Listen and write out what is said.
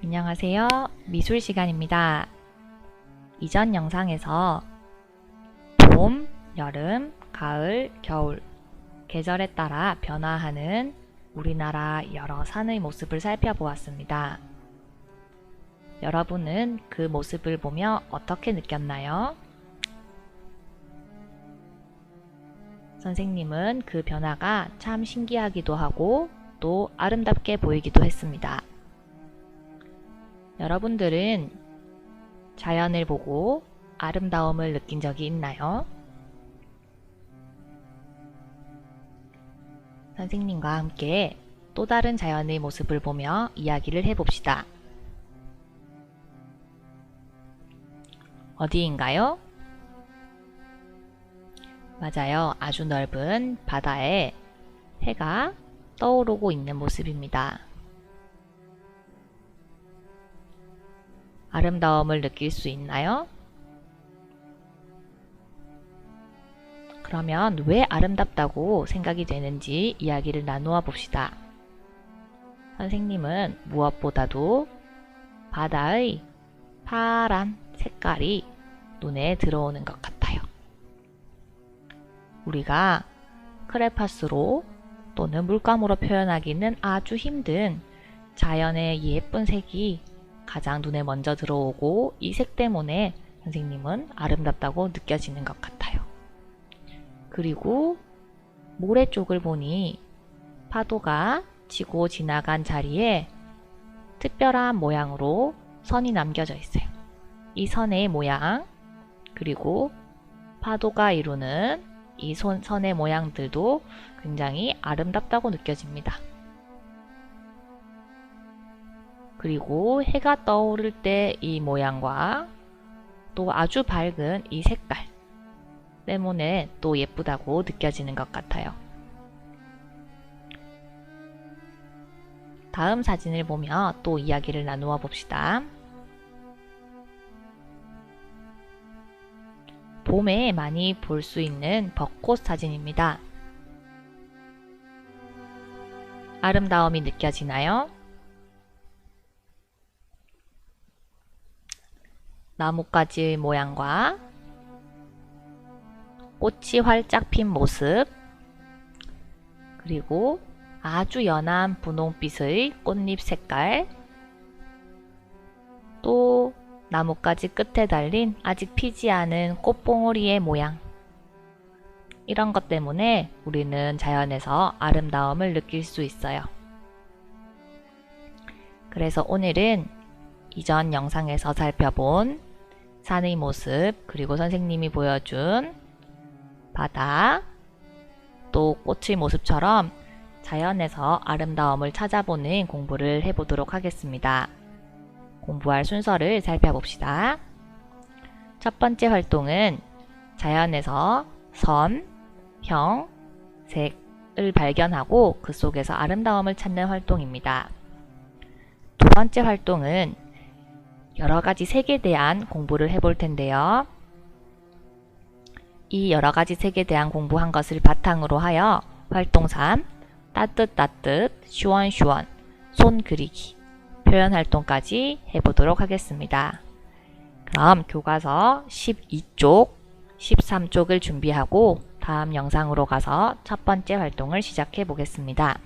안녕하세요. 미술 시간입니다. 이전 영상에서 봄, 여름, 가을, 겨울 계절에 따라 변화하는 우리나라 여러 산의 모습을 살펴보았습니다. 여러분은 그 모습을 보며 어떻게 느꼈나요? 선생님은 그 변화가 참 신기하기도 하고 또 아름답게 보이기도 했습니다. 여러분들은 자연을 보고 아름다움을 느낀 적이 있나요? 선생님과 함께 또 다른 자연의 모습을 보며 이야기를 해봅시다. 어디인가요? 맞아요. 아주 넓은 바다에 해가 떠오르고 있는 모습입니다. 아름다움을 느낄 수 있나요? 그러면 왜 아름답다고 생각이 되는지 이야기를 나누어 봅시다. 선생님은 무엇보다도 바다의 파란 색깔이 눈에 들어오는 것 같아요. 우리가 크레파스로 또는 물감으로 표현하기는 아주 힘든 자연의 예쁜 색이 가장 눈에 먼저 들어오고 이 색 때문에 선생님은 아름답다고 느껴지는 것 같아요. 그리고 모래 쪽을 보니 파도가 치고 지나간 자리에 특별한 모양으로 선이 남겨져 있어요. 이 선의 모양, 그리고 파도가 이루는 이 손, 선의 모양들도 굉장히 아름답다고 느껴집니다. 그리고 해가 떠오를 때 이 모양과 또 아주 밝은 이 색깔 때문에 또 예쁘다고 느껴지는 것 같아요. 다음 사진을 보며 또 이야기를 나누어 봅시다. 봄에 많이 볼 수 있는 벚꽃 사진입니다. 아름다움이 느껴지나요? 나뭇가지 모양과 꽃이 활짝 핀 모습 그리고 아주 연한 분홍빛의 꽃잎 색깔 또 나뭇가지 끝에 달린 아직 피지 않은 꽃봉오리의 모양 이런 것 때문에 우리는 자연에서 아름다움을 느낄 수 있어요. 그래서 오늘은 이전 영상에서 살펴본 산의 모습, 그리고 선생님이 보여준 바다, 또 꽃의 모습처럼 자연에서 아름다움을 찾아보는 공부를 해보도록 하겠습니다. 공부할 순서를 살펴봅시다. 첫 번째 활동은 자연에서 선, 형, 색을 발견하고 그 속에서 아름다움을 찾는 활동입니다. 두 번째 활동은 여러 가지 색에 대한 공부를 해볼 텐데요. 이 여러 가지 색에 대한 공부한 것을 바탕으로 하여 활동 3, 따뜻따뜻, 시원시원, 손 그리기, 표현 활동까지 해보도록 하겠습니다. 그럼 교과서 12쪽, 13쪽을 준비하고 다음 영상으로 가서 첫 번째 활동을 시작해 보겠습니다.